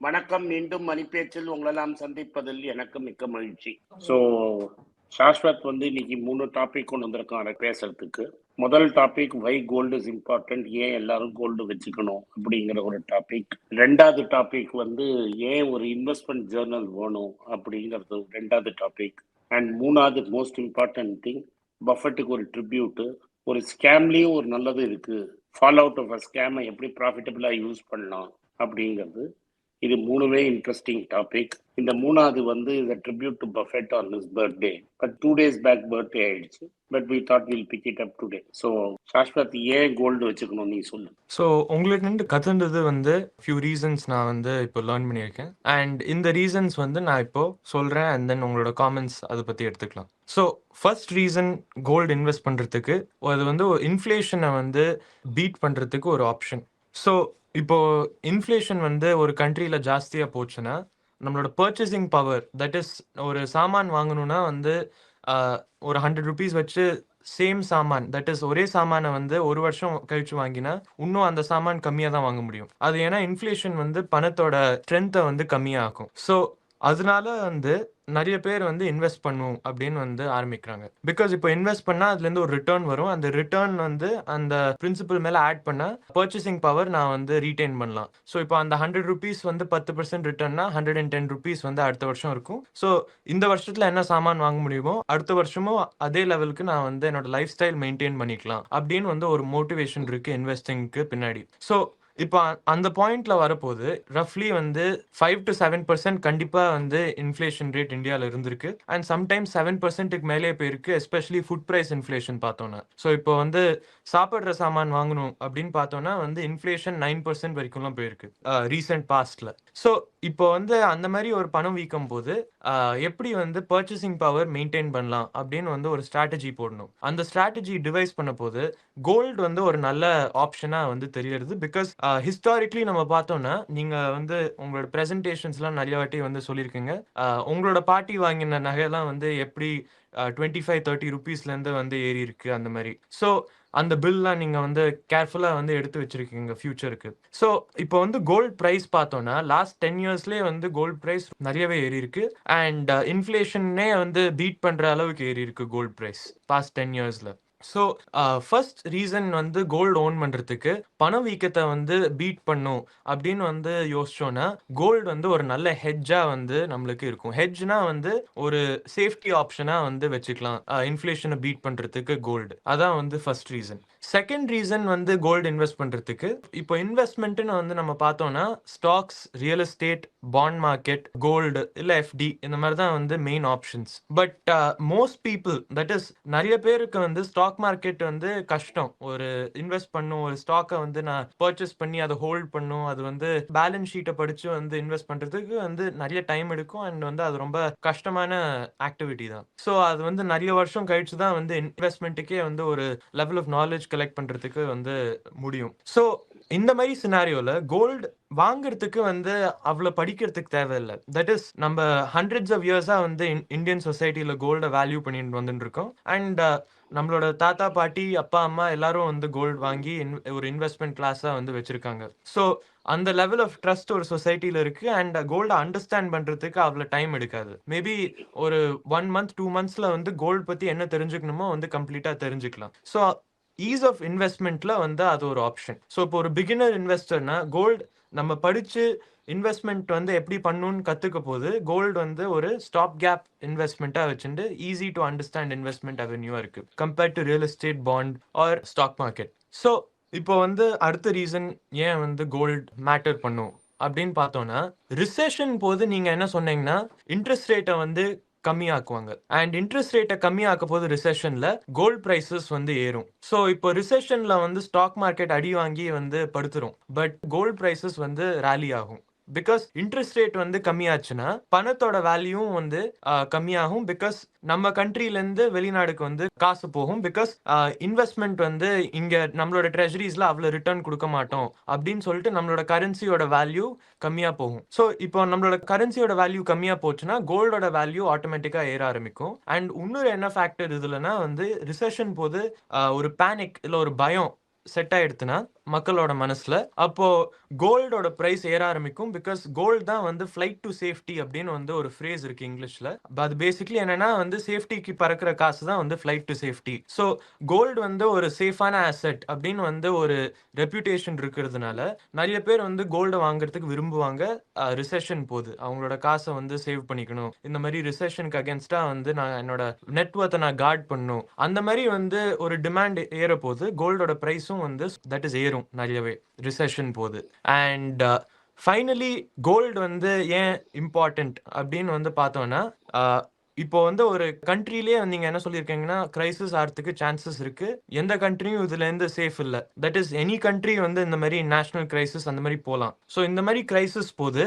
வணக்கம் மீண்டும் மணிப்பேச்சில் உங்களெல்லாம் சந்திப்பதில் எனக்கு மிக்க மகிழ்ச்சி. ஸோ சாஸ்வத் வந்து இன்னைக்கு மூணு டாபிக் கொண்டு வந்திருக்காங்க பேசுறதுக்கு. முதல் topic why gold is important ஏன் எல்லாரும் கோல்டு வச்சுக்கணும் அப்படிங்கிற ஒரு டாபிக் ரெண்டாவது டாபிக் வந்து ஏன் ஒரு இன்வெஸ்ட்மெண்ட் ஜேர்னல் வேணும் அப்படிங்கிறது ரெண்டாவது டாபிக் அண்ட் மூணாவது மோஸ்ட் இம்பார்ட்டன்ட் திங் பஃபட்டுக்கு ஒரு ட்ரிபியூட்டு ஒரு ஸ்கேம்லேயும் ஒரு நல்லது இருக்கு. ஃபாலோ அவுட் ஆஃப் அ ஸ்கேமை எப்படி ப்ராஃபிட்டபிளாக யூஸ் பண்ணலாம் அப்படிங்கிறது இது மூணுமே இன்ட்ரெஸ்டிங் டாபிக் இந்த மூணாவது வந்து இந்த tribute to Buffett on his birthday but two days back birthday ஆயிடுச்சு. But we thought will pick it up today so Shashwat ஏன் கோல்டு வச்சுக்கணும் நீ சொல்லு. ஸோ உங்களுக்கு நின்று கத்துன்றது வந்து ஃபியூ ரீசன்ஸ் நான் வந்து இப்போ லேர்ன் பண்ணியிருக்கேன். அண்ட் இந்த ரீசன்ஸ் வந்து நான் இப்போ சொல்கிறேன் அண்ட் தென் உங்களோட காமெண்ட்ஸ் அதை பற்றி எடுத்துக்கலாம். So first reason gold invest பண்ணுறதுக்கு அது வந்து இன்ஃப்ளேஷனை வந்து பீட் பண்ணுறதுக்கு ஒரு ஆப்ஷன் ஸோ இப்போ இன்ஃப்ளேஷன் வந்து ஒரு கண்ட்ரியில் ஜாஸ்தியாக போச்சுன்னா நம்மளோட பர்ச்சேசிங் பவர் தட் இஸ் ஒரு சாமான் வாங்கணும்னா வந்து ஆஹ், ஒரு ஹண்ட்ரட் ருபீஸ் வச்சு சேம் சாமான் தட் இஸ் ஒரே சாமானை வந்து ஒரு வருஷம் கழிச்சு வாங்கினா இன்னும் அந்த சாமான் கம்மியாக தான் வாங்க முடியும். அது ஏன்னா இன்ஃப்ளேஷன் வந்து பணத்தோட ஸ்ட்ரென்த்தை வந்து கம்மியாகும் ஸோ அதனால வந்து நிறைய பேர் வந்து இன்வெஸ்ட் பண்ணும் அப்படின்னு வந்து ஆரம்பிக்கிறாங்க. பிகாஸ் இப்போ இன்வெஸ்ட் பண்ணால் அதுலேருந்து ஒரு ரிட்டர்ன் வரும். அந்த ரிட்டர்ன் வந்து அந்த பிரின்சிபல் மேலே ஆட் பண்ண பர்ச்சேசிங் பவர் நான் வந்து ரீடைன் பண்ணலாம். ஸோ இப்போ அந்த ஹண்ட்ரட் ருபீஸ் வந்து பத்து பர்சன்ட் ரிட்டர்ன்னா ஹண்ட்ரட் அண்ட் டென் ருபீஸ் வந்து அடுத்த வருஷம் இருக்கும். ஸோ இந்த வருஷத்தில் என்ன சாமான் வாங்க முடியுமோ அடுத்த வருஷமும் அதே லெவலுக்கு நான் வந்து என்னோட லைஃப் ஸ்டைல் மெயின்டைன் பண்ணிக்கலாம் அப்படின்னு வந்து ஒரு மோட்டிவேஷன் இருக்குது இன்வெஸ்டிங்க்கு பின்னாடி. ஸோ இப்போ அந்த பாயிண்ட்ல வரப்போது ரஃப்லி வந்து ஃபைவ் டு செவன் பர்சன்ட் கண்டிப்பா வந்து இன்ஃப்ளேஷன் ரேட் இந்தியாவில் இருந்திருக்கு. அண்ட் சம்டைம்ஸ் செவன் பர்சன்ட்டுக்கு மேலே போயிருக்கு எஸ்பெஷலி ஃபுட் ப்ரைஸ் இன்ஃபிளேஷன் பார்த்தோன்னா. ஸோ இப்போ வந்து சாப்பிட்ற சாமான் வாங்கணும் அப்படின்னு பார்த்தோன்னா வந்து இன்ஃப்ளேஷன் நைன் பர்சன்ட் வரைக்கும்லாம் போயிருக்கு ரீசெண்ட் பாஸ்ட்ல ஸோ இப்போ வந்து அந்த மாதிரி ஒரு பணம் வீக்கம் போது எப்படி வந்து பர்ச்சேசிங் பவர் மெயின்டைன் பண்ணலாம் அப்படின்னு வந்து ஒரு ஸ்ட்ராட்டஜி போடணும். அந்த ஸ்ட்ராட்டஜி டிவைஸ் பண்ண போது கோல்டு வந்து ஒரு நல்ல ஆப்ஷனா வந்து தெரியறது. பிகாஸ் ஹிஸ்டாரிக்லி நம்ம பார்த்தோம்னா நீங்க வந்து உங்களோட ப்ரெசன்டேஷன்ஸ்லாம் நிறைய வாட்டி வந்து சொல்லியிருக்கீங்க. உங்களோட பாட்டி வாங்கின நகையெல்லாம் வந்து எப்படி டுவெண்ட்டி ஃபைவ் தேர்ட்டி ருபீஸ்லேருந்து வந்து ஏறி இருக்கு அந்த மாதிரி ஸோ அந்த பில்லாம் நீங்கள் வந்து கேர்ஃபுல்லாக வந்து எடுத்து வச்சிருக்கீங்க ஃபியூச்சருக்கு. ஸோ இப்போ வந்து கோல்ட் ப்ரைஸ் பார்த்தோன்னா லாஸ்ட் டென் இயர்ஸ்லேயே வந்து கோல்ட் ப்ரைஸ் நிறையவே ஏறி இருக்கு அண்ட் இன்ஃப்ளேஷனே வந்து பீட் பண்ணுற அளவுக்கு ஏறி இருக்கு கோல்ட் ப்ரைஸ் பாஸ்ட் டென் இயர்ஸில். ஸோ ஃபர்ஸ்ட் ரீசன் வந்து கோல்டு ஓன் பண்ணுறதுக்கு பணவீக்கத்தை வந்து பீட் பண்ணும் அப்படின்னு வந்து யோசிச்சோன்னா கோல்டு வந்து ஒரு நல்ல ஹெட்ஜாக வந்து நம்மளுக்கு இருக்கும். ஹெட்ஜ்னா வந்து ஒரு சேஃப்டி ஆப்ஷனாக வந்து வச்சுக்கலாம். இன்ஃப்ளேஷனை பீட் பண்ணுறதுக்கு கோல்டு அதான் வந்து ஃபர்ஸ்ட் ரீசன் செகண்ட் ரீசன் வந்து கோல்டு இன்வெஸ்ட் பண்ணுறதுக்கு இப்போ இன்வெஸ்ட்மெண்ட்டுன்னு வந்து நம்ம பார்த்தோம்னா stocks real estate bond market gold இல்லை எஃப்டி இந்த மாதிரி தான் வந்து main options but most people that is நிறைய பேருக்கு வந்து ஸ்டாக் மார்க்கெட் வந்து கஷ்டம். ஒரு இன்வெஸ்ட் பண்ணும் ஒரு ஸ்டாக்கை வந்து நான் பர்ச்சேஸ் பண்ணி அதை ஹோல்ட் பண்ணும் அது வந்து பேலன்ஸ் ஷீட்டை படித்து வந்து இன்வெஸ்ட் பண்ணுறதுக்கு வந்து நிறைய டைம் எடுக்கும். அண்ட் வந்து அது ரொம்ப கஷ்டமான ஆக்டிவிட்டி தான். ஸோ அது வந்து நிறைய வருஷம் கழிச்சு தான் வந்து இன்வெஸ்ட்மெண்ட்டுக்கே வந்து ஒரு லெவல் ஆஃப் நாலேஜ் கலெக்ட் பண்றதுக்கு வந்து முடியும். ஸோ இந்த மாதிரி சினாரியோவில் கோல்டு வாங்குறதுக்கு வந்து அவ்வளோ படிக்கிறதுக்கு தேவையில்லை. தட் இஸ் நம்ம ஹண்ட்ரட்ஸ் ஆஃப் இயர்ஸாக வந்து இந்தியன் சொசைட்டியில் கோல்டை வேல்யூ பண்ணிட்டு வந்துட்டு இருக்கோம் அண்ட் uh, நம்மளோட தாத்தா பாட்டி அப்பா அம்மா எல்லாரும் வந்து கோல்டு வாங்கி ஒரு இன்வெஸ்ட்மெண்ட் கிளாஸாக வந்து வச்சுருக்காங்க. ஸோ அந்த லெவல் ஆஃப் ட்ரஸ்ட் ஒரு சொசைட்டியில் இருக்கு. அண்ட் கோல்டை அண்டர்ஸ்டாண்ட் பண்றதுக்கு அவ்வளோ டைம் எடுக்காது. மேபி ஒரு ஒன் மந்த் டூ மந்த்ஸ்ல வந்து கோல்டு பற்றி என்ன தெரிஞ்சுக்கணுமோ வந்து கம்ப்ளீட்டாக தெரிஞ்சுக்கலாம். ஸோ ஈஸ் ஆஃப் இன்வெஸ்ட்மெண்ட்ல வந்து அது ஒரு ஆப்ஷன் ஸோ இப்போ ஒரு பிகினர் இன்வெஸ்டர்னா கோல்டு நம்ம படிச்சு இன்வெஸ்ட்மெண்ட் வந்து எப்படி பண்ணணும்னு கற்றுக்க போது கோல்டு வந்து ஒரு ஸ்டாப் கேப் இன்வெஸ்ட்மெண்ட்டாக வச்சுட்டு ஈஸி டு அண்டர்ஸ்டாண்ட் இன்வெஸ்ட்மெண்ட் அவென்யூவாக இருக்குது compared to real estate bond or stock market so இப்போ வந்து அடுத்த ரீசன் ஏன் வந்து கோல்டு மேட்டர் பண்ணும்? அப்படின்னு பார்த்தோம்னா ரிசெஷன் போது நீங்கள் என்ன சொன்னீங்கன்னா இன்ட்ரெஸ்ட் ரேட்டை வந்து கம்மியாக்குவாங்க. அண்ட் இன்ட்ரெஸ்ட் ரேட்டை கம்மியாக்க போது ரிசெஷன்ல கோல்ட் பிரைசஸ் வந்து ஏறும். ஸோ இப்போ ரிசெஷன்ல வந்து ஸ்டாக் மார்க்கெட் அடி வாங்கி வந்து படுத்துரும். பட் கோல்ட் பிரைசஸ் வந்து ரேலி ஆகும். பிகாஸ் இன்ட்ரெஸ்ட் ரேட் வந்து கம்மியாச்சுன்னா பணத்தோட வேல்யூவும் வந்து கம்மியாகும். பிகாஸ் நம்ம கண்ட்ரிலேருந்து வெளிநாடுக்கு வந்து காசு போகும். பிகாஸ் இன்வெஸ்ட்மெண்ட் வந்து இங்கே நம்மளோட ட்ரெஷரிஸில் அவ்வளோ ரிட்டர்ன் கொடுக்க மாட்டோம். அப்படின்னு சொல்லிட்டு நம்மளோட கரன்சியோட வேல்யூ கம்மியாக போகும். ஸோ இப்போ நம்மளோட கரன்சியோட வேல்யூ கம்மியாக போச்சுன்னா கோல்டோட வேல்யூ ஆட்டோமேட்டிக்காக ஏற ஆரம்பிக்கும். அண்ட் இன்னொரு என்ன ஃபேக்டர் இதுலனா வந்து ரிசெஷன் போது ஒரு பேனிக் இல்லை ஒரு பயம் செட் ஆயிடுத்துன்னா மக்களோட மனசுல. அப்போ கோல்டோட ப்ரைஸ் ஏற ஆரம்பிக்கும் பிகாஸ் கோல்டு தான் வந்து ஃப்ளைட் டு சேஃப்டி அப்படின்னு வந்து ஒரு ஃப்ரேஸ் இருக்கு இங்கிலீஷ்ல. அது பேசிக்லி என்னன்னா வந்து சேஃப்டிக்கு பறக்கிற காசு தான் வந்து flight to safety so gold வந்து ஒரு சேஃபான அசெட் அப்படின்னு வந்து ஒரு ரெப்யூட்டேஷன் இருக்கிறதுனால நிறைய பேர் வந்து கோல்டை வாங்குறதுக்கு விரும்புவாங்க ரிசெஷன் போகுது அவங்களோட காசை வந்து சேவ் பண்ணிக்கணும். இந்த மாதிரி ரிசெஷனுக்கு அகேன்ஸ்டா வந்து நான் என்னோட நெட்ஒர்த்தை நான் கார்ட் பண்ணணும். அந்த மாதிரி வந்து ஒரு டிமாண்ட் ஏற போது கோல்டோட ப்ரைஸும் வந்து தட் இஸ் ஏறும் நிறையவே. ரிசெஷன் போகுது அண்ட் ஃபைனலி கோல்டு வந்து ஏன் இம்பார்ட்டண்ட் அப்படின்னு வந்து பார்த்தோன்னா இப்போ வந்து ஒரு கண்ட்ரிலேயே நீங்க என்ன சொல்லியிருக்கீங்கன்னா கிரைசிஸ் ஆகிறதுக்கு சான்சஸ் இருக்கு. எந்த கண்ட்ரியும் இதுல இருந்து சேஃப் இல்லை. தட் இஸ் எனி கண்ட்ரி வந்து இந்த மாதிரி நேஷனல் கிரைசிஸ் அந்த மாதிரி போகலாம். ஸோ இந்த மாதிரி கிரைசிஸ் போது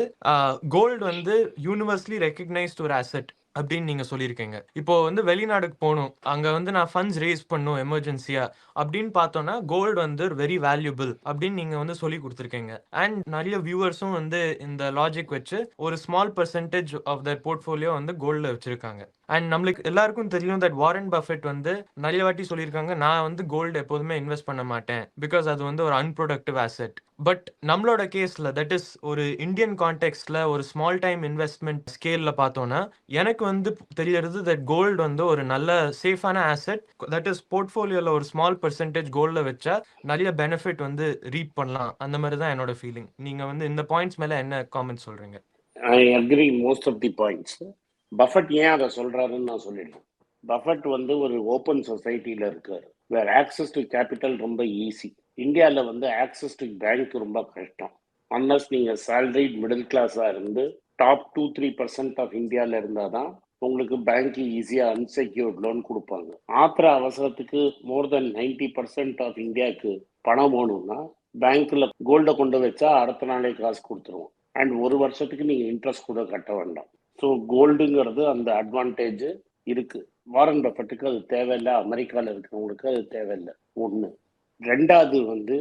கோல்டு வந்து யூனிவர்ஸ்லி ரெக்கக்னைஸ்ட் ஒரு அசெட் அப்படின்னு நீங்க சொல்லியிருக்கீங்க. இப்போ வந்து வெளிநாடுக்கு போகணும். அங்க வந்து நான் ஃபண்ட்ஸ் ரேஸ் பண்ணும் எமர்ஜென்சியா அப்படின்னு பார்த்தோம்னா கோல்டு வந்து வெரி வேல்யூபிள் அப்படின்னு நீங்க வந்து சொல்லி கொடுத்துருக்கீங்க. அண்ட் நிறைய வியூவர்ஸும் வந்து இந்த லாஜிக் வச்சு ஒரு small percentage of their portfolio வந்து கோல்டில் வச்சிருக்காங்க. அண்ட் நம்மளுக்கு எல்லாருக்கும் தெரியும் தட் வாரன் பஃபெட் வந்து நிறைய வாட்டி சொல்லியிருக்காங்க நான் வந்து கோல்டு எப்போதுமே இன்வெஸ்ட் பண்ண மாட்டேன் பிகாஸ் அது வந்து ஒரு அன்ப்ரொடக்டிவ் அசெட் பட் நம்மளோட கேஸ்ல தட் இஸ் ஒரு இந்தியன் கான்டெக்ட்ல ஒரு ஸ்மால் டைம் இன்வெஸ்ட்மெண்ட் ஸ்கேல்ல பார்த்தோன்னா எனக்கு வந்து தெரியறது தட் கோல்டு வந்து ஒரு நல்ல சேஃபான ஆசெட் தட் இஸ் போர்ட்ஃபோலியோல ஒரு ஸ்மால் பர்சன்டேஜ் கோல்டில் வச்சா நிறைய பெனிஃபிட் வந்து ரீட் பண்ணலாம். அந்த மாதிரி தான் என்னோட ஃபீலிங் நீங்க வந்து இந்த பாயிண்ட்ஸ் மேல என்ன காமெண்ட் சொல்றீங்க? I agree most of the points Buffett ஏன் அதை சொல்றாருன்னு நான் சொல்லிடுறேன். பஃபட் வந்து ஒரு ஓப்பன் சொசைட்டியில் இருக்கார். வேறு ஆக்சஸ் டு கேபிட்டல் ரொம்ப ஈஸி இந்தியாவில் வந்து ஆக்சஸ் டு பேங்க் ரொம்ப கஷ்டம். அன்லஸ் நீங்கள் சேலரி மிடில் கிளாஸாக இருந்து top two three percent of இந்தியாவில் இருந்தால் தான் உங்களுக்கு பேங்க் ஈஸியாக அன்செக்யூர்ட் லோன் கொடுப்பாங்க. ஆத்திர அவசரத்துக்கு more than ninety percent of இந்தியாவுக்கு பணம் வேணும்னா பேங்க்கில் கோல்டை கொண்டு வச்சா அடுத்த நாளே காசு கொடுத்துருவோம். அண்ட் ஒரு வருஷத்துக்கு நீங்கள் இன்ட்ரெஸ்ட் கூட கட்ட வேண்டாம். ஸோ கோல்டுங்கிறது அந்த அட்வான்டேஜ் இருக்கு. வாரன் பஃபட்டுக்கு அது தேவையில்லை அமெரிக்காவில் இருக்கிறவங்களுக்கு அது தேவையில்லை. ஒன்று ரெண்டாவது வந்து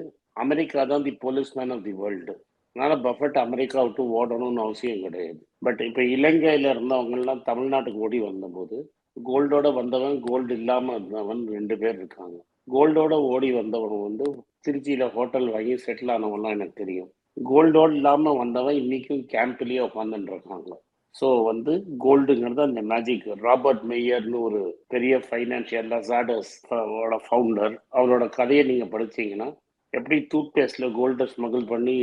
அமெரிக்கா தான் the policeman of the world அதனால பஃபட் அமெரிக்கா விட்டு ஓடணும்னு அவசியம் கிடையாது. பட் இப்போ இலங்கையில இருந்தவங்கெல்லாம் தமிழ்நாட்டுக்கு ஓடி வந்தபோது கோல்டோட வந்தவன் கோல்டு இல்லாம இருந்தவன் ரெண்டு பேர் இருக்காங்க. கோல்டோட ஓடி வந்தவன் வந்து திருச்சியில ஹோட்டல் வாங்கி செட்டில் ஆனவன்லாம் எனக்கு தெரியும். கோல்டோடு இல்லாம வந்தவன் இன்னைக்கும் கேம்ப்லயே உட்காந்துட்டு இருக்காங்க. ஸோ வந்து கோல்டுங்கிறது அந்த மேஜிக் ராபர்ட் மேயர்னு ஒரு பெரிய ஃபைனான்சியல் லசாடஸ் ஃபவுண்டர் அவரோட கதையை நீங்கள் படிச்சீங்கன்னா எப்படி டூத் பேஸ்டில் கோல்டை ஸ்மகிள் பண்ணி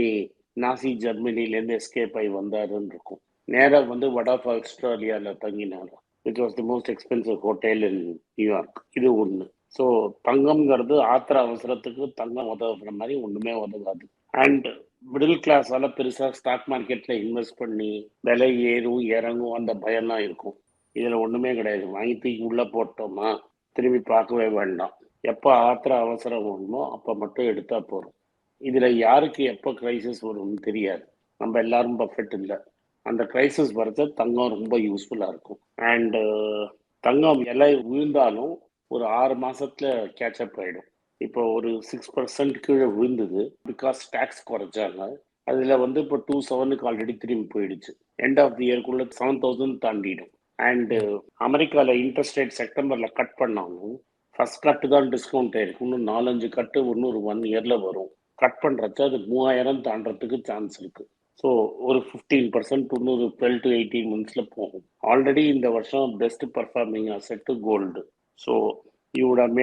நாசி ஜெர்மனிலேருந்து எஸ்கேப் ஆகி வந்தாருன்னு இருக்கும். நேராக வந்து வட ஆஃப் ஆஸ்திரேலியாவில் தங்கினார் which was the most expensive hotel in New York இது ஒன்று ஸோ தங்கம்ங்கிறது ஆத்திர அவசரத்துக்கு தங்கம் உதவுற மாதிரி ஒன்றுமே உதவாது. அண்ட் மிடில் கிளாஸால பெருசாக ஸ்டாக் மார்க்கெட்டில் இன்வெஸ்ட் பண்ணி விலை ஏறும் இறங்கும் அந்த பயம்லாம் இருக்கும். இதில் ஒன்றுமே கிடையாது. வாங்கி தூக்கி உள்ளே போட்டோமா திரும்பி பார்க்கவே வேண்டாம். எப்போ ஆத்திர அவசரம் வேணுமோ அப்போ மட்டும் எடுத்தா போறோம் இதில் யாருக்கு எப்போ கிரைசிஸ் வரும்னு தெரியாது. நம்ம எல்லாரும் பர்ஃபெக்ட் இல்லை. அந்த கிரைசிஸ் வரது தங்கம் ரொம்ப யூஸ்ஃபுல்லாக இருக்கும். அண்டு தங்கம் விலை விழுந்தாலும் ஒரு ஆறு மாசத்துல கேட்சப் ஆயிடும். இப்போ ஒரு சிக்ஸ் பர்சன்ட் கீழே விழுந்தது. பிகாஸ் டேக்ஸ் குறைச்சாங்க. அதில் வந்து இப்போ டூ செவனுக்கு ஆல்ரெடி திரும்பி போயிடுச்சு. எண்ட் ஆஃப் தி இயர்க்குள்ள செவன் தௌசண்ட் தாண்டிடும். அண்டு அமெரிக்காவில் இன்ட்ரெஸ்ட் ரேட் செப்டம்பரில் கட் பண்ணாலும் ஃபர்ஸ்ட் கட்டு தான் டிஸ்கவுண்ட் ஆயிருக்கு. இன்னும் நாலஞ்சு கட்டு இன்னொரு ஒரு ஒன் இயரில் வரும். கட் பண்ணுறச்ச அது மூவாயிரம் தாண்டறதுக்கு சான்ஸ் இருக்குது ஸோ ஒரு ஃபிஃப்டீன் பர்சன்ட் இன்னொரு டுவெல் டு எயிட்டீன் மந்த்ஸில் போகும். ஆல்ரெடி இந்த வருஷம் best performing asset gold so you would have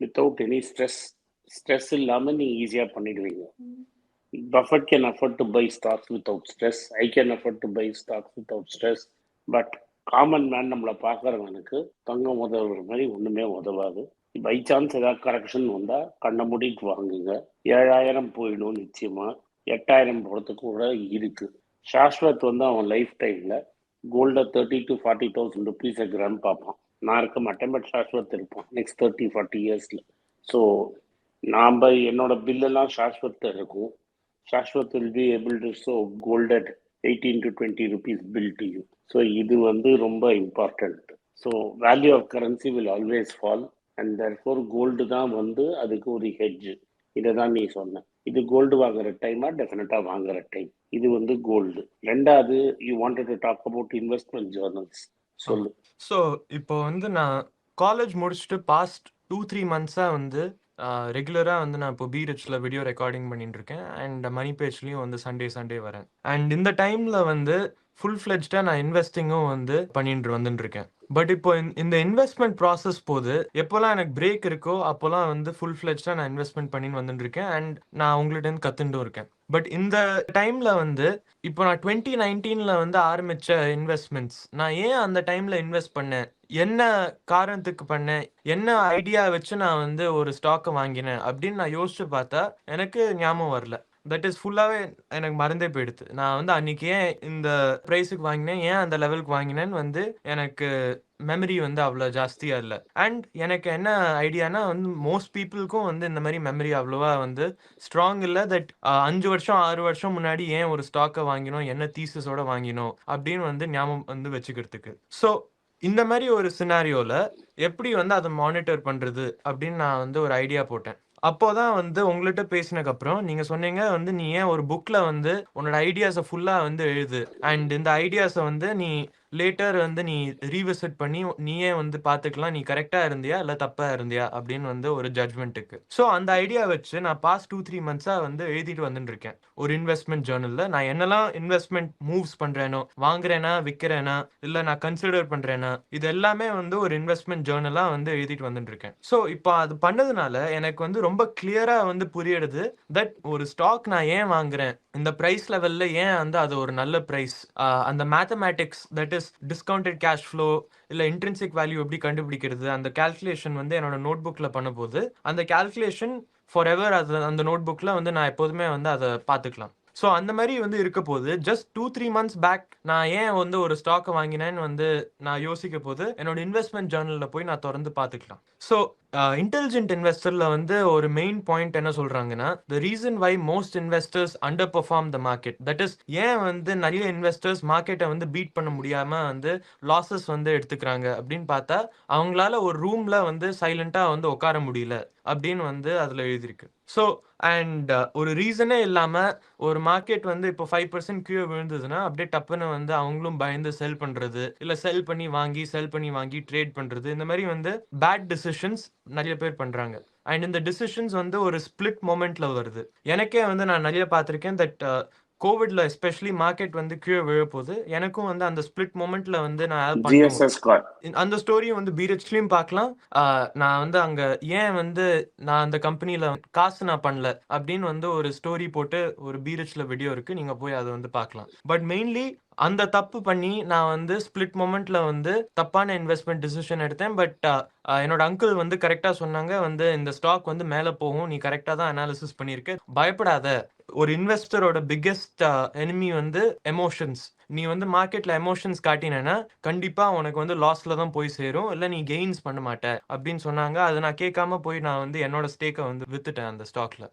without any stress stress இல்லாமல் நீங்கள் ஈஸியாக பண்ணிடுவீங்க. Buffett can afford to buy stocks without stress I can afford to buy stocks without stress but common man நம்மளை பார்க்குறவனுக்கு தங்கம் உதவுற மாதிரி ஒன்றுமே உதவாது. பை சான்ஸ் ஏதாவது கரெக்ஷன் வந்தால் கண்ணை மூடிட்டு வாங்குங்க. ஏழாயிரம் போயிடும் நிச்சயமா. எட்டாயிரம் போகிறதுக்கு கூட இருக்கு. சாஸ்வத் வந்து அவன் லைஃப் டைமில் கோல்டை thirty to forty thousand rupees gram பார்ப்பான். நான் இருக்க மாட்டேன் பட் சாஸ்வத் இருப்போம் நெக்ஸ்ட் தேர்ட்டி ஃபார்ட்டி இயர்ஸில் ஸோ நாம் என்னோட பில்லெல்லாம் சாஸ்வத் இருக்கும். Shashwat will be able to so gold at eighteen to twenty rupees bill to you so இது வந்து ரொம்ப important so value of currency will always fall and therefore gold தான் வந்து அதுக்கு ஒரு ஹெட்ஜ் இதை தான் நீ சொன்ன. இது கோல்டு வாங்குற டைமா டெஃபினட்டா வாங்குற டைம் இது வந்து கோல்டு ரெண்டாவது you wanted to talk about investment journals சொல்லு. ஸோ இப்போ வந்து நான் காலேஜ் முடிச்சுட்டு பாஸ்ட் டூ த்ரீ மந்த்ஸாக வந்து ரெகுலராக வந்து நான் இப்போ பீரிச்சில் வீடியோ ரெக்கார்டிங் பண்ணிட்டு இருக்கேன் அண்ட் மணி பேஜ்லேயும் வந்து சண்டே சண்டே வரேன். அண்ட் இந்த டைமில் வந்து ஃபுல் ஃப்ளெஜ்டாக நான் இன்வெஸ்டிங்கும் வந்து பண்ணிட்டு வந்துட்டு இருக்கேன் பட் இப்போ இந்த- இன்வெஸ்ட்மெண்ட் ப்ராசஸ் போது எப்போல்லாம் எனக்கு பிரேக் இருக்கோ அப்போல்லாம் வந்து ஃபுல் ஃப்ளெஜ்டாக நான் இன்வெஸ்ட்மெண்ட் பண்ணின்னு வந்துட்டு இருக்கேன் அண்ட் நான் உங்கள்கிட்ட இருந்து கற்றுட்டும் இருக்கேன். பட் இந்த டைம்ல வந்து இப்போ நான் டுவெண்ட்டி நைன்டீன்ல வந்து ஆரம்பிச்ச இன்வெஸ்ட்மெண்ட்ஸ் நான் ஏன் அந்த டைம்ல இன்வெஸ்ட் பண்ணேன்? என்ன காரணத்துக்கு பண்ணேன்? என்ன ஐடியா வச்சு நான் வந்து ஒரு ஸ்டாக்கை வாங்கினேன்? அப்படின்னு நான் யோசிச்சு பார்த்தா எனக்கு ஞாபகம் வரல. தட் இஸ் ஃபுல்லாகவே எனக்கு மறந்தே போயிடுது. நான் வந்து அன்னைக்கு ஏன் இந்த ப்ரைஸுக்கு வாங்கினேன். ஏன் அந்த லெவலுக்கு வாங்கினேன்னு வந்து எனக்கு மெமரி வந்து அவ்வளோ ஜாஸ்தியாக இல்லை. அண்ட் எனக்கு என்ன ஐடியானா வந்து மோஸ்ட் பீப்புளுக்கும் வந்து இந்த மாதிரி மெமரி அவ்வளோவா வந்து ஸ்ட்ராங் இல்லை. தட் அஞ்சு வருஷம் ஆறு வருஷம் முன்னாடி ஏன் ஒரு ஸ்டாக்கை வாங்கினோம்? என்ன தீசஸோட வாங்கினோம்? அப்படின்னு வந்து ஞாபகம் வந்து வச்சுக்கிறதுக்கு. ஸோ இந்த மாதிரி ஒரு சினாரியோவில் எப்படி வந்து அதை மானிட்டர் பண்ணுறது அப்படின்னு நான் வந்து ஒரு ஐடியா போட்டேன். அப்போதான் வந்து உங்கள்கிட்ட பேசினதுக்கு அப்புறம் நீங்க சொன்னீங்க வந்து நீ ஏன் ஒரு புக்ல வந்து உன்னோட ஐடியாஸை ஃபுல்லா வந்து எழுது. அண்ட் இந்த ஐடியாஸை வந்து நீ லேட்டர் வந்து நீ ரீவிசிட் பண்ணி நீயே வந்து பார்த்துக்கலாம் நீ கரெக்டாக இருந்தியா? இல்லை தப்பாக இருந்தியா? அப்படின்னு வந்து ஒரு ஜட்மெண்ட்டுக்கு ஸோ அந்த ஐடியா வச்சு நான் பாஸ்ட் டூ த்ரீ மந்த்ஸாக வந்து எழுதிட்டு வந்துட்டுருக்கேன் ஒரு இன்வெஸ்ட்மெண்ட் ஜேர்னலில் நான் என்னெல்லாம் இன்வெஸ்ட்மெண்ட் மூவ்ஸ் பண்ணுறேனோ வாங்குறேனா? விற்கிறேனா இல்லை நான் கன்சிடர் பண்ணுறேனா இது எல்லாமே வந்து ஒரு இன்வெஸ்ட்மெண்ட் ஜேர்னலாக வந்து எழுதிட்டு வந்துட்டுருக்கேன் ஸோ இப்போ அது பண்ணதுனால எனக்கு வந்து ரொம்ப கிளியராக வந்து புரியுது தட் ஒரு ஸ்டாக் நான் ஏன் வாங்குறேன்? இந்த ப்ரைஸ் லெவல்ல ஏன் வந்து அது ஒரு நல்ல ப்ரைஸ் அந்த mathematics that is discounted cash flow இல்லை இன்ட்ரென்சிக் வேல்யூ எப்படி கண்டுபிடிக்கிறது? அந்த கால்குலேஷன் வந்து என்னோட நோட் புக்ல பண்ணும்போது அந்த கால்குலேஷன் ஃபார் எவர் அது அந்த நோட் புக்ல வந்து நான் எப்போதுமே வந்து அதை பார்த்துக்கலாம். ஸோ அந்த மாதிரி வந்து இருக்க போது just two three months back நான் ஏன் வந்து ஒரு ஸ்டாக்கை வாங்கினேன்னு வந்து நான் யோசிக்க போது என்னோட இன்வெஸ்ட்மெண்ட் ஜேர்னலில் போய் நான் திறந்து பார்த்துக்கலாம். ஸோ இன்டெலிஜென்ட் இன்வெஸ்டர்ல வந்து ஒரு மெயின் பாயிண்ட் என்ன சொல்றாங்கன்னா the reason why most investors underperform the market that is ஏன் வந்து நிறைய இன்வெஸ்டர்ஸ் மார்க்கெட்டை வந்து பீட் பண்ண முடியாம வந்து லாசஸ் வந்து எடுத்துக்கிறாங்க? அப்படின்னு பார்த்தா அவங்களால ஒரு ரூம்ல வந்து சைலண்டா வந்து உட்கார முடியல அப்படின்னு வந்து அதுல எழுதியிருக்கு. ஸோ அண்ட் ஒரு ரீசனே இல்லாம ஒரு மார்க்கெட் வந்து இப்போ ஃபைவ் பர்சன்ட் கீழே விழுந்ததுன்னா அப்படியே டப்புன்னு வந்து அவங்களும் பயந்து செல் பண்றது இல்ல செல் பண்ணி வாங்கி செல் பண்ணி வாங்கி ட்ரேட் பண்றது இந்த மாதிரி வந்து பேட் டிசிஷன்ஸ் நிறைய பேர் பண்றாங்க. அண்ட் இந்த டிசிஷன்ஸ் வந்து ஒரு ஸ்பிளிட் மொமெண்ட்ல வருது. எனக்கே வந்து நான் நிறைய பார்த்துருக்கேன் தட் கோவிட்ல எஸ்பெஷலி மார்க்கெட் வந்து கீழே விழப்போகுது எனக்கும் வந்து அந்த ஸ்பிளிட் மொமெண்ட்ல வந்து நான் அந்த ஸ்டோரியும் வந்து பீரச்லயும் பார்க்கலாம். நான் வந்து அங்க ஏன் வந்து நான் அந்த கம்பெனில காசு நான் பண்ணல அப்படின்னு வந்து ஒரு ஸ்டோரி போட்டு ஒரு பீரச்ல வீடியோ இருக்கு. நீங்க போய் அதை வந்து பார்க்கலாம். பட் மெயின்லி அந்த தப்பு பண்ணி நான் வந்து ஸ்பிளிட் மொமெண்ட்ல வந்து தப்பான இன்வெஸ்ட்மெண்ட் டிசிஷன் எடுத்தேன். பட் என்னோட அங்கிள் வந்து கரெக்டா சொன்னாங்க. வந்து இந்த ஸ்டாக் வந்து மேல போகும். நீ கரெக்டா தான் அனாலிசிஸ் பண்ணிருக்க பயப்படாத. ஒரு இன்வெஸ்டரோட பிக்கெஸ்ட் எனிமி வந்து எமோஷன்ஸ் நீ வந்து மார்க்கெட்ல எமோஷன்ஸ் காட்டினேன்னா கண்டிப்பா உனக்கு வந்து லாஸ்ல தான் போய் சேரும். இல்ல நீ கெயின்ஸ் பண்ண மாட்ட. அப்படின்னு சொன்னாங்க. அதை நான் கேட்காம போய் நான் வந்து என்னோட ஸ்டேக்கை வந்து வித்துட்டேன் அந்த ஸ்டாக்ல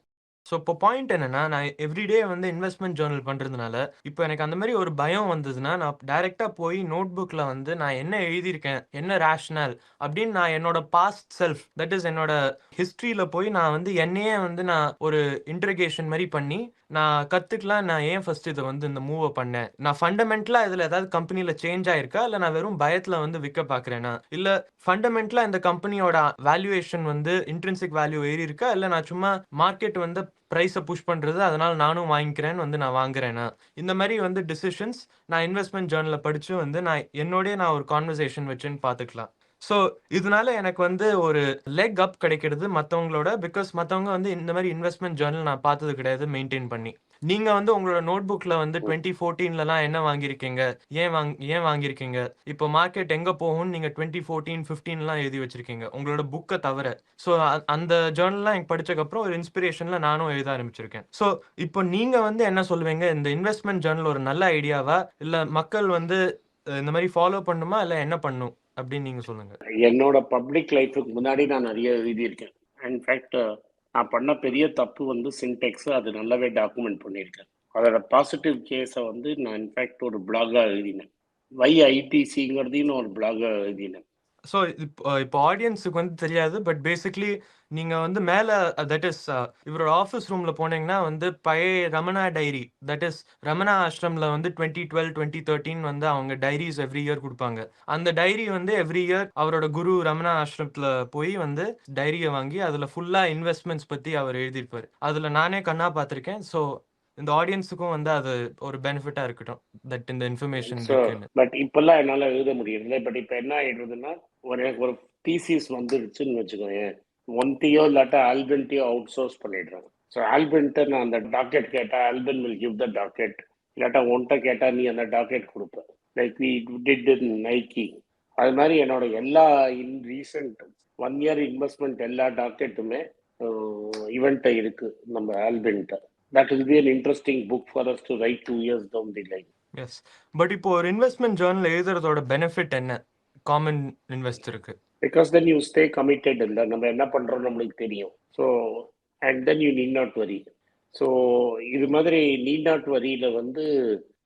ஸோ இப்போ பாயிண்ட் என்னன்னா நான் எவ்ரிடே வந்து இன்வெஸ்ட்மெண்ட் ஜேர்னல் பண்ணுறதுனால இப்போ எனக்கு அந்த மாதிரி ஒரு பயம் வந்ததுன்னா நான் டைரெக்டாக போய் நோட் புக்கில் வந்து நான் என்ன எழுதியிருக்கேன் என்ன ரேஷனல் அப்படின்னு நான் என்னோட பாஸ்ட் செல்ஃப் தட் இஸ் என்னோட ஹிஸ்ட்ரியில் போய் நான் வந்து என்னையே வந்து நான் ஒரு இன்ட்ரகேஷன் மாதிரி பண்ணி நான் கத்துக்கலாம் நான் ஏன் ஃபர்ஸ்ட் இதை வந்து இந்த மூவை பண்ணேன்? நான் ஃபண்டமெண்டலா இதுல ஏதாவது கம்பெனில சேஞ்ச் ஆயிருக்கா? இல்ல நான் வெறும் பயத்துல வந்து விற்க பாக்குறேனா இல்ல ஃபண்டமெண்டலா இந்த கம்பெனியோட வேல்யூவேஷன் வந்து இன்ட்ரென்சிக் வேல்யூ ஏறி இருக்கா? இல்ல நான் சும்மா மார்க்கெட் வந்து ப்ரைஸை புஷ் பண்ணுறது அதனால் நானும் வாங்கிக்கிறேன்னு வந்து நான் வாங்குறேன்னா இந்த மாதிரி வந்து டிசிஷன்ஸ் நான் இன்வெஸ்ட்மெண்ட் ஜேர்னலில் படித்து வந்து நான் என்னோடய நான் ஒரு கான்வர்சேஷன் வச்சுன்னு பார்த்துக்கலாம். ஸோ இதனால எனக்கு வந்து ஒரு லெக் அப் கிடைக்கிறது மற்றவங்களோட பிகாஸ் மற்றவங்க வந்து இந்த மாதிரி இன்வெஸ்ட்மெண்ட் ஜேர்னல் நான் பார்த்தது கிடையாது மெயின்டைன் பண்ணி. நீங்க வந்து உங்களோட நோட் புக்ல வந்து டுவெண்ட்டி ஃபோர்டீன்லலாம் என்ன வாங்கியிருக்கீங்க? ஏன் வாங் ஏன் வாங்கியிருக்கீங்க? இப்போ மார்க்கெட் எங்க போகும்னு நீங்க டுவெண்ட்டி ஃபோர்டீன் ஃபிஃப்டீன்லாம் எழுதி வச்சிருக்கீங்க. உங்களோட புக்கை தவிர. ஸோ அந்த ஜேர்னல்லாம் எனக்கு படிச்சதுக்கப்புறம் ஒரு இன்ஸ்பிரேஷன்ல நானும் எழுத ஆரம்பிச்சிருக்கேன். ஸோ இப்போ நீங்க வந்து என்ன சொல்லுவீங்க? இந்த இன்வெஸ்ட்மெண்ட் ஜேர்னல் ஒரு நல்ல ஐடியாவா இல்ல மக்கள் வந்து இந்த மாதிரி ஃபாலோ பண்ணுமா? இல்ல என்ன பண்ணும்? அப்படின்னு நீங்க சொல்லுங்க. என்னோட பப்ளிக் லைஃபுக்கு முன்னாடி நான் நிறைய எழுதியிருக்கேன். இன்ஃபேக்ட் நான் பண்ண பெரிய தப்பு வந்து சின்டெக்ஸ் அது நல்லாவே டாக்குமெண்ட் பண்ணியிருக்கேன். அதோட பாசிட்டிவ் கேஸை வந்து நான் இன்ஃபேக்ட் ஒரு பிளாகாக எழுதினேன். வை ஐடிசிங்கிறதையும் ஒரு பிளாகாக எழுதினேன். ஸோ இப்போ இப்போ ஆடியன்ஸுக்கு வந்து தெரியாது பட் பேசிக்லி நீங்க வந்து மேல தட் இஸ் இவரோட ஆஃபீஸ் ரூம்ல போனீங்கன்னா வந்து பழைய Ramana diary that is Ramana ஆஷ்ரம்ல வந்து டுவெண்ட்டி டுவெல் டுவெண்ட்டி தேர்ட்டின் வந்து அவங்க டைரிஸ் எவ்ரி இயர் கொடுப்பாங்க. அந்த டைரி வந்து எவ்ரி இயர் அவரோட குரு ரமணா ஆஷ்ரமத்துல போய் வந்து டைரியை வாங்கி அதுல ஃபுல்லா இன்வெஸ்ட்மெண்ட்ஸ் பத்தி அவர் எழுதியிருப்பாரு. அதுல நானே கண்ணா பார்த்திருக்கேன். ஸோ இந்த ஆடியன்ஸுக்கும் வந்து அது ஒரு பெனிஃபிட்டா இருக்கட்டும் தட் இந்த இன்ஃபர்மேஷன் பட் இப்பெல்லாம் என்னால எழுத முடியல பட் இப்ப என்ன ஆயிடுதுன்னா ஒரு ஒரு தீசிஸ் வந்துருச்சுன்னு வச்சுக்கோங்க ஒன்டியோ இல்லாட்டா ஆல்பன்ட்டியோ அவுட் சோர்ஸ் பண்ணிடுறாங்க. ஸோ ஆல்பன்ட்ட நான் அந்த டாக்கெட் கேட்டா Albin will give the docket இல்லாட்டா ஒன்ட்ட கேட்டா நீ அந்த டாக்கெட் கொடுப்ப. Like we did in Nike அது மாதிரி என்னோட எல்லா in recent one year investment எல்லா டாக்கெட்டுமே இவெண்ட்டை இருக்கு நம்ம ஆல்பன்ட்ட that will be an interesting book for us to write two years down the line yes but இப்போ ஒரு இன்வெஸ்ட்மெண்ட் ஜேர்னல் எழுதுறதோட பெனிஃபிட் என்ன? Common இன்வெஸ்டருக்கு because then you stay committed இல்லை. நம்ம என்ன பண்ணுறோம் நம்மளுக்கு தெரியும். So and then you need not worry so இது மாதிரி நீட் நாட் வரியில வந்து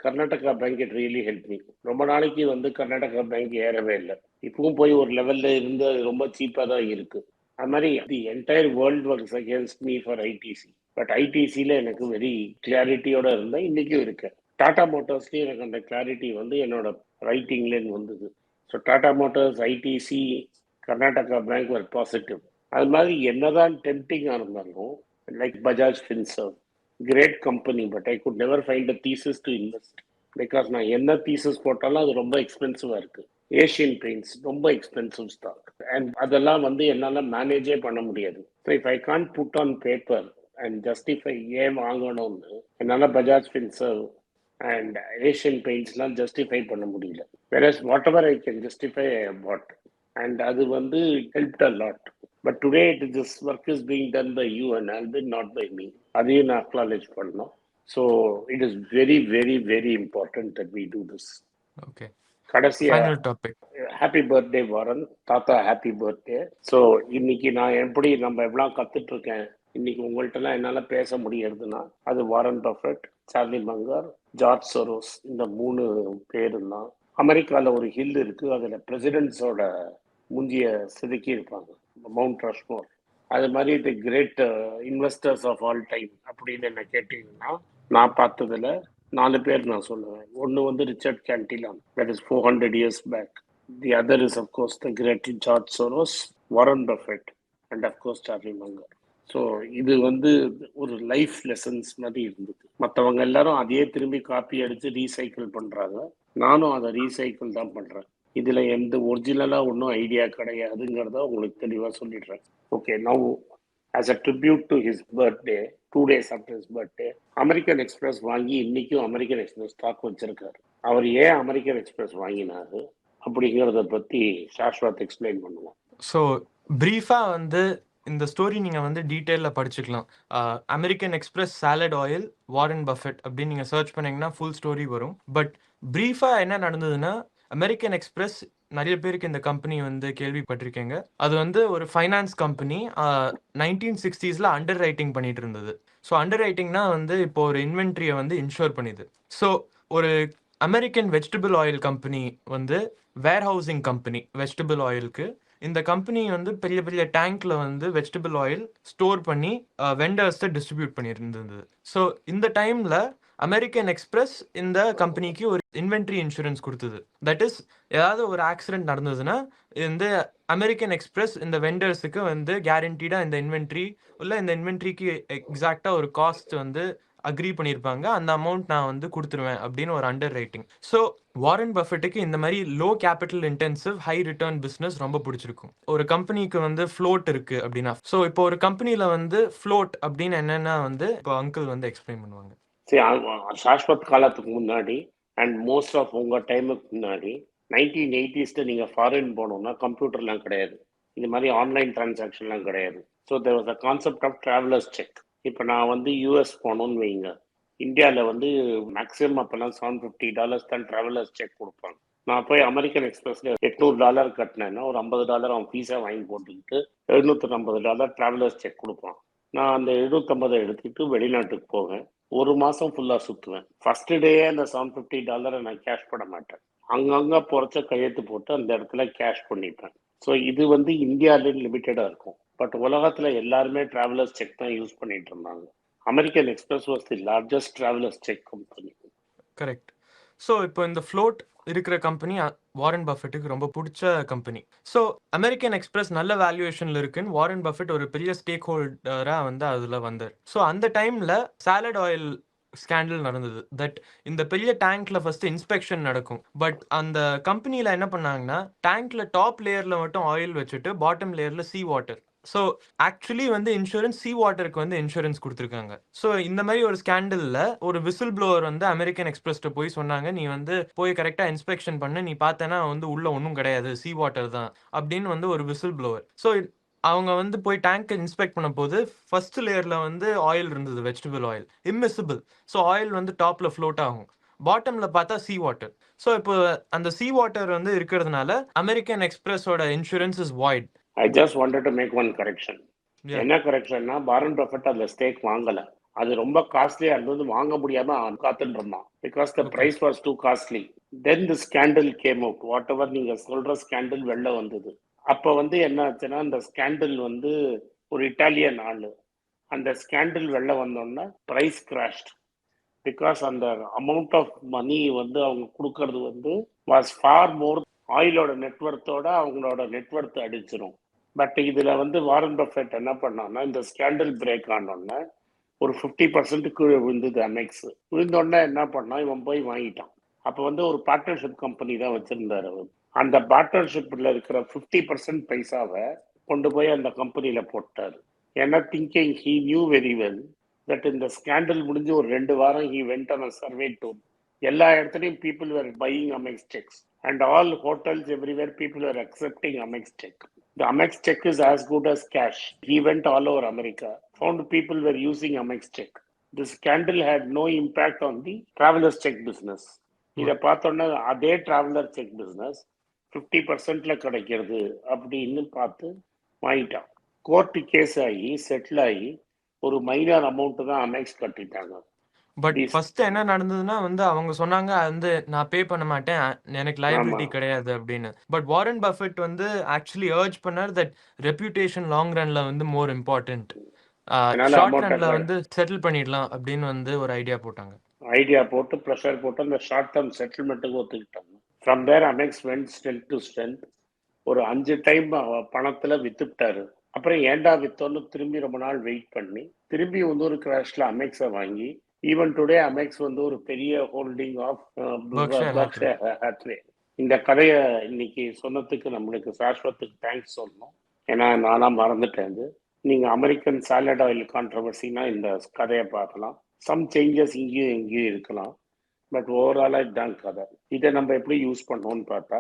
Karnataka Bank it really help me ரொம்ப நாளைக்கு வந்து கர்நாடகா பேங்க் ஏறவே இல்லை. இப்பவும் போய் ஒரு லெவல்ல இருந்து அது ரொம்ப சீப்பாக தான் இருக்கு. அது மாதிரி the entire world works against me for ITC but ஐடிசியில் எனக்கு வெரி கிளாரிட்டியோட இருந்தேன் இன்னைக்கும் இருக்கேன். டாடா மோட்டார்ஸ்லேயும் எனக்கு அந்த கிளாரிட்டி வந்து என்னோட ரைட்டிங்லேருந்து வந்தது. So Tata Motors ITC Karnataka Bank ஒரு பாசிட்டிவ் அது மாதிரி என்னதான் டெம்டிங்காக இருந்தாலும் like Bajaj Finserv great company but I could never find a thesis to invest because நான் என்ன தீசஸ் போட்டாலும் அது ரொம்ப எக்ஸ்பென்சிவாக இருக்குது ஏஷியன் பெயிண்ட்ஸ் ரொம்ப எக்ஸ்பென்சிவ் ஸ்டாக் அண்ட் அதெல்லாம் வந்து என்னால் மேனேஜே பண்ண முடியாது. So if I can put on paper and justify ஏன் வாங்கணும்னு என்னால் பஜாஜ் ஃபின்சர்வ் அண்ட் ஏஷியன் பெயிண்ட்ஸ்லாம் ஜஸ்டிஃபை பண்ண முடியல. வேற whatever I can justify bought and அது வந்து help a lot but today it this work is being done by you and Albin not by me அதையும் நான் அக்னாலேஜ் பண்ணோம். So it is very very very important that we do this okay கடைசியா final topic happy birthday Warren தாத்தா happy birthday so இன்னைக்கு நான் எப்படி நம்ம எவ்வளோ கத்துட்டு இருக்கேன்? இன்னைக்கு உங்கள்கிட்டலாம் என்னால் பேச முடியறதுன்னா அது Warren Buffett Charlie Munger George Soros இந்த மூணு பேரும் தான் அமெரிக்காவில் ஒரு ஹில் இருக்கு அதில் பிரசிடென்ட்ஸோட முந்திய செதுக்கி இருப்பாங்க மவுண்ட் ரஷ்மோர் அது மாதிரி the great investors of all time அப்படின்னு என்ன கேட்டீங்கன்னா நான் பார்த்ததுல நாலு பேர் நான் சொல்லுவேன். ஒன்று வந்து Richard Cantillon that is four hundred years back the other is of course the great George Soros Warren Buffett and of course Charlie Munger so இது வந்து ஒரு லைஃப் லெசன்ஸ் மாதிரி இருந்தது. மற்றவங்க எல்லாரும் அதையே திரும்பி காப்பி அடித்து ரீசைக்கிள் பண்ணுறாங்க நானும் அதை ரீசைக்கிள் தான் பண்ணுறேன் இதில் எந்த ஒரிஜினலாக ஒன்றும் ஐடியா கிடையாதுங்கிறத உங்களுக்கு தெளிவாக சொல்லிடுறேன். Okay now as a tribute to his birthday two days after his birthday American Express வாங்கி இன்னைக்கும் அமெரிக்கன் எக்ஸ்பிரஸ் ஸ்டாக் வச்சிருக்காரு. அவர் ஏன் அமெரிக்கன் எக்ஸ்பிரஸ் வாங்கினாரு அப்படிங்கிறத பற்றி சாஸ்வாத் எக்ஸ்பிளைன் பண்ணுவோம். ஸோ ப்ரீஃபா வந்து இந்த ஸ்டோரி நீங்கள் வந்து டீட்டெயிலில் படிச்சுக்கலாம். American Express salad oil Warren Buffett அப்படின்னு நீங்கள் சர்ச் பண்ணிங்கன்னா ஃபுல் ஸ்டோரி வரும். பட் ப்ரீஃபாக என்ன நடந்ததுன்னா அமெரிக்கன் எக்ஸ்பிரஸ் நிறைய பேருக்கு இந்த கம்பெனி வந்து கேள்விப்பட்டிருக்கீங்க. அது வந்து ஒரு ஃபைனான்ஸ் கம்பெனி நைன்டீன் சிக்ஸ்டீஸில் அண்டர் ரைட்டிங் பண்ணிட்டு இருந்தது. ஸோ அண்டர் ரைட்டிங்னா வந்து இப்போ ஒரு இன்வென்ட்ரியை வந்து இன்ஷூர் பண்ணிது. ஸோ ஒரு அமெரிக்கன் வெஜிடபிள் ஆயில் கம்பெனி வந்து வேர் ஹவுசிங் கம்பெனி வெஜிடபிள் ஆயிலுக்கு இந்த கம்பெனி வந்து பெரிய பெரிய டேங்க்ல வந்து வெஜிடபிள் ஆயில் ஸ்டோர் பண்ணி வெண்டர்ஸை டிஸ்ட்ரிபியூட் பண்ணியிருந்தது. ஸோ இந்த டைம்ல அமெரிக்கன் எக்ஸ்பிரஸ் இந்த கம்பெனிக்கு ஒரு இன்வென்ட்ரி இன்சூரன்ஸ் கொடுத்தது. தட் இஸ் ஏதாவது ஒரு ஆக்சிடென்ட் நடந்ததுன்னா இந்த அமெரிக்கன் எக்ஸ்பிரஸ் இந்த வெண்டர்ஸுக்கு வந்து கேரண்டீடாக இந்த இன்வென்ட்ரி உள்ள இந்த இன்வென்ட்ரிக்கு எக்ஸாக்டாக ஒரு காஸ்ட் வந்து அக்ரி பண்ணியிருப்பாங்க அந்த அமௌண்ட் நான் வந்து கொடுத்துருவேன் அப்படின்னு ஒரு அண்டர் ரைட்டிங் ஸோ வாரன் பஃபெட்டுக்கு இந்த மாதிரி low capital intensive high return business ரொம்ப பிடிச்சிருக்கும். ஒரு கம்பெனிக்கு வந்து ஃப்ளோட் இருக்கு அப்படின்னா. ஸோ இப்போ ஒரு கம்பெனியில் வந்து ஃப்ளோட் அப்படின்னு என்னென்னா வந்து இப்போ அங்கிள் வந்து எக்ஸ்பிளைன் பண்ணுவாங்க. சரி சாஸ்வத் காலத்துக்கு முன்னாடி அண்ட் மோஸ்ட் ஆஃப் உங்கள் டைமுக்கு முன்னாடி நைன்டீன் எயிட்டிஸில் நீங்கள் ஃபாரின் போனோம்னா கம்ப்யூட்டர்லாம் கிடையாது. இந்த மாதிரி ஆன்லைன் டிரான்சாக்ஷன்லாம் கிடையாது. So there was a concept of travellers cheque இப்போ நான் வந்து யூஎஸ் போகணும்னு வைங்க. இந்தியாவில் வந்து மேக்ஸிமம் அப்போல்லாம் செவன் ஃபிஃப்டி டாலர்ஸ் தான் ட்ராவலர்ஸ் செக் கொடுப்பாங்க. நான் போய் அமெரிக்கன் எக்ஸ்பிரஸ்ல எட்நூறு டாலர் கட்டினேன்னா ஒரு ஐம்பது டாலர் அவன் ஃபீஸாக வாங்கி போட்டுக்கிட்டு எழுநூற்றி ஐம்பது டாலர் ட்ராவலர்ஸ் செக் கொடுப்பான். நான் அந்த எழுநூற்றம்பதை எடுத்துக்கிட்டு வெளிநாட்டுக்கு போவேன். ஒரு மாதம் ஃபுல்லாக சுற்றுவேன் ஃபஸ்ட்டு டேயே அந்த செவன் ஃபிஃப்டி டாலரை நான் கேஷ் பண்ண மாட்டேன். அங்கங்கே புறச்ச கையெழுத்து போட்டு அந்த இடத்துல கேஷ் பண்ணிப்பேன். ஸோ இது வந்து இந்தியாவிலே லிமிட்டடாக இருக்கும். பட் உலகத்துல எல்லாருமே டிராவலர்ஸ் செக் தான் யூஸ் பண்ணிட்டு இருந்தாங்க. American Express was the largest travellers cheque company correct so இப்போ இந்த ஃப்ளோட் இருக்கிற கம்பெனி வாரன் பஃபெட்டுக்கு ரொம்ப பிடிச்ச கம்பெனி ஸோ அமெரிக்கன் எக்ஸ்பிரஸ் நல்ல வேல்யூவேஷனில் இருக்குன்னு வாரன் பஃபெட் ஒரு பெரிய ஸ்டேக் ஹோல்டராக வந்து அதில் வந்தார். ஸோ அந்த டைமில் சாலட் ஆயில் ஸ்கேண்டல் நடந்தது. தட் இந்த பெரிய டேங்க்ல ஃபர்ஸ்ட் இன்ஸ்பெக்ஷன் நடக்கும். பட் அந்த கம்பெனியில என்ன பண்ணாங்கன்னா டேங்க்ல டாப் லேயர்ல மட்டும் ஆயில் வச்சுட்டு பாட்டம் லேயர்ல சீ வாட்டர் ஸோ ஆக்சுவலி வந்து இன்சூரன்ஸ் சீ வாட்டருக்கு வந்து இன்சூரன்ஸ் கொடுத்துருக்காங்க. ஸோ இந்த மாதிரி ஒரு ஸ்கேண்டலில் ஒரு விசில் ப்ளோவர் வந்து அமெரிக்கன் எக்ஸ்பிரஸ்ட்ட போய் சொன்னாங்க நீ வந்து போய் கரெக்டாக இன்ஸ்பெக்ஷன் பண்ணு நீ பார்த்தேன்னா வந்து உள்ள ஒன்றும் கிடையாது சீ வாட்டர் தான். அப்படின்னு வந்து ஒரு விசில் ப்ளோவர் ஸோ அவங்க வந்து போய் டேங்க் இன்ஸ்பெக்ட் பண்ண போது ஃபர்ஸ்ட் லேயரில் வந்து ஆயில் இருந்தது vegetable oil immiscible so oil வந்து டாப்பில் ஃப்ளோட் ஆகும். பாட்டம்ல பார்த்தா சீ வாட்டர் ஸோ இப்போ அந்த சீ வாட்டர் வந்து இருக்கிறதுனால American எக்ஸ்பிரஸோட insurance is void I just wanted to make one correction என்ன கரெக்ஷன்னா பாரன் பஃபட் அதுல ஸ்டேக் வாங்கல. அது ரொம்ப காஸ்ட்லியா இருந்தது வாங்க முடியாம காத்துட்டு இருந்தான் because the. Price was too costly then the scandal came out whatever நீங்க சொல்ற ஸ்கேண்டல் வெளில வந்தது. அப்ப வந்து என்ன ஆச்சுன்னா அந்த ஸ்கேண்டல் வந்து ஒரு இட்டாலியன் ஆளு. அந்த ஸ்கேண்டல் வெளில வந்தோடனே பிரைஸ் கிராஷ்ட் பிகாஸ் அந்த அமௌண்ட் ஆஃப் மணி வந்து அவங்க கொடுக்கறது வந்து வாஸ் ஃபார் மோர் ஆயிலோட நெட்ஒர்த்தோட அவங்களோட நெட்ஒர்த் அடிச்சிரும். பட் இதுல வந்து வாரன் பஃபெட் என்ன பண்ணான்னா இந்த ஸ்கேண்டல் பிரேக் ஆனோடனே ஒரு ஃபிஃப்டி பர்சன்ட்டுக்கு விழுந்தது அமெக்ஸ் விழுந்தோடனே என்ன பண்ணான்? இவன் போய் வாங்கிட்டான். அப்போ வந்து ஒரு பார்ட்னர்ஷிப் கம்பெனி தான் வச்சிருந்தாரு அவர். அந்த பார்ட்னர்ஷிப்ல இருக்கிற ஃபிஃப்டி பர்சன்ட் பைசாவை கொண்டு போய் அந்த கம்பெனியில போட்டார். ஏன்னா thinking he knew very well that இந்த ஸ்கேண்டல் முடிஞ்சு ஒரு ரெண்டு வாரம் he went on survey tour எல்லா இடத்துலையும் people were buying Amex cheques and all hotels everywhere people are accepting Amex cheque The Amex check is as good as cash. He went all over America, found people were using Amex check. The scandal had no impact on the traveler's check business. இதை பார்த்தோன்னா அதே traveller cheque business fifty பர்சன்ட்ல கிடைக்கிறது அப்படின்னு பார்த்து வாங்கிட்டான் court case ஆகி settle ஆகி ஒரு மைனர் அமௌண்ட் தான் அமெக்ஸ் கட்டிட்டாங்க பட். ஃபர்ஸ்ட் என்ன நடந்ததுன்னா வந்து அவங்க சொன்னாங்க வந்து நான் பே பண்ண மாட்டேன். எனக்கு லைபிலிட்டி ஆமா. கிடையாது அப்படின்னு. பட் வாரன் பஃபெட் வந்து ஆக்சுவலி ஏர்ஜ் பண்ணார் தட் ரெப்யூட்டேஷன் லாங் ரன்ல வந்து மோர் இம்பார்ட்டன்ட் ஷார்ட் ரன்ல. வந்து செட்டில் பண்ணிடலாம் அப்படின்னு வந்து ஒரு ஐடியா போட்டாங்க. ஐடியா போட்டு ப்ரெஷர் போட்டு அந்த ஷார்ட் டேர்ம் செட்டில்மெண்ட்டுக்கு ஒத்துக்கிட்டாங்க. From there Amex went strength to strength ஒரு அஞ்சு டைம் பணத்துல வித்துட்டாரு. அப்புறம் ஏன்டா வித்தோன்னு திரும்பி ரொம்ப நாள் வெயிட் பண்ணி திரும்பி வந்து ஒரு கிராஷ்ல அமெக்ஸை வாங்கி ஈவன் டுடே அமெக்ஸ் வந்து ஒரு பெரிய ஹோல்டிங் ஆஃப். ஹாத்வே இந்த கதையை இன்னைக்கு சொன்னதுக்கு நம்மளுக்கு சாஸ்வத்துக்கு தேங்க்ஸ் சொல்லணும். ஏன்னா நானா மறந்துட்டேன் நீங்க அமெரிக்கன் சாலட் ஆயில் கான்ட்ரவர்சினா இந்த கதையை பார்க்கலாம். சம் சேஞ்சஸ் இங்கேயும் இங்கேயும் இருக்கலாம். பட் ஓவராலா இதுதான் கதை. இதை நம்ம எப்படி யூஸ் பண்ணோம்னு பார்த்தா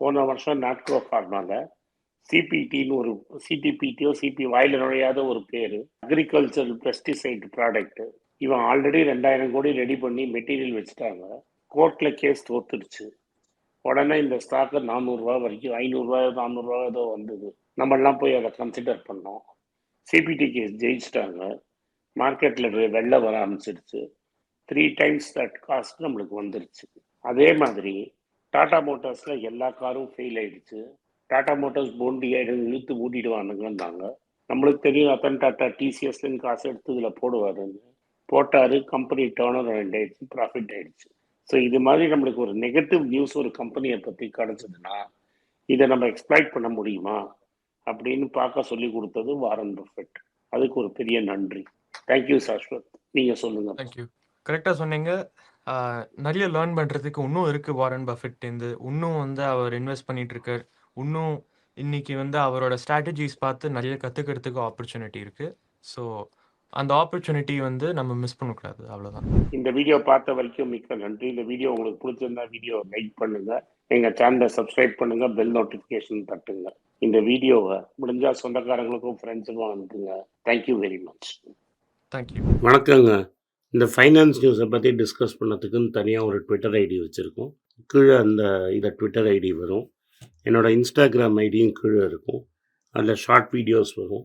போன வருஷம் நாட்கோ ஃபார்மால சிபிடின்னு ஒரு சிடிபிடியோ சிபி வாயில நுழையாத ஒரு பேரு. அக்ரிகல்ச்சர் பெஸ்டிசைட் ப்ராடக்ட் இவன் ஆல்ரெடி ரெண்டாயிரம் கோடி ரெடி பண்ணி மெட்டீரியல் வச்சுட்டாங்க. கோர்ட்டில் கேஸ் தோத்துடுச்சு. உடனே இந்த ஸ்டாக்கு நானூறுரூவா வரைக்கும் ஐநூறுரூவா நானூறுரூவா ஏதோ வந்தது. நம்மளாம் போய் அதை கன்சிடர் பண்ணோம். சிபிடி கேஸ் ஜெயிச்சிட்டாங்க. மார்க்கெட்டில் வெளில வர ஆரம்பிச்சிருச்சு த்ரீ டைம்ஸ் தட் காஸ்ட் நம்மளுக்கு வந்துருச்சு. அதே மாதிரி டாடா மோட்டார்ஸில் எல்லா காரும் ஃபெயில் ஆயிடுச்சு. டாடா மோட்டார்ஸ் போண்டி ஆகிடும் இழுத்து மூடிடுவானுங்கன்னாங்க. நம்மளுக்கு தெரியும் ரத்தன் டாட்டா டிசிஎஸ்லன்னு காசு எடுத்து இதில் போடுவாருன்னு. போட்டாரு கம்பெனி டேர்ன் ஓவர் ஆயிடுச்சு ப்ராஃபிட் ஆயிடுச்சு. ஸோ இது மாதிரி நம்மளுக்கு ஒரு நெகட்டிவ் நியூஸ் ஒரு கம்பெனியை பற்றி கிடச்சதுன்னா இதை நம்ம எக்ஸ்ப்ளாய்ட் பண்ண முடியுமா? அப்படின்னு பார்க்க சொல்லி கொடுத்தது வாரன் பஃபெட் அதுக்கு ஒரு பெரிய நன்றி. தேங்க்யூ சாஸ்வத் நீங்கள் சொல்லுங்க. தேங்க்யூ கரெக்டாக சொன்னீங்க. நிறைய லேர்ன் பண்ணுறதுக்கு இன்னும் இருக்குது வாரன் பஃபெட்லேருந்து இன்னும் வந்து அவர் இன்வெஸ்ட் பண்ணிட்டு இருக்கார். இன்னும் இன்னைக்கு வந்து அவரோட ஸ்ட்ராட்டஜிஸ் பார்த்து நிறைய கற்றுக்கிறதுக்கு ஆப்பர்ச்சுனிட்டி இருக்குது ஸோ அந்த ஆப்பர்ச்சுனிட்டி வந்து நம்ம மிஸ் பண்ணக்கூடாது. அவ்வளோதான் இந்த வீடியோ பார்த்த வரைக்கும் மிக்க நன்றி. இந்த வீடியோ உங்களுக்கு பிடிச்சிருந்தா வீடியோ லைக் பண்ணுங்க. எங்க சேனலை சப்ஸ்கிரைப் பண்ணுங்க. பெல் நோட்டிஃபிகேஷன் தட்டுங்க. இந்த வீடியோவை முடிஞ்சா சொந்தக்காரங்களுக்கும் ஃப்ரெண்ட்ஸுக்கும் அனுப்புங்க. தேங்க்யூ வெரி மச் தேங்க்யூ வணக்கங்க. இந்த ஃபைனான்ஸ் நியூஸை பற்றி டிஸ்கஸ் பண்ணதுக்குன்னு தனியாக ஒரு ட்விட்டர் ஐடி வச்சுருக்கோம். கீழே அந்த இதை ட்விட்டர் ஐடி வரும். என்னோட இன்ஸ்டாகிராம் ஐடியும் கீழே இருக்கும். அதில் ஷார்ட் வீடியோஸ் வரும்.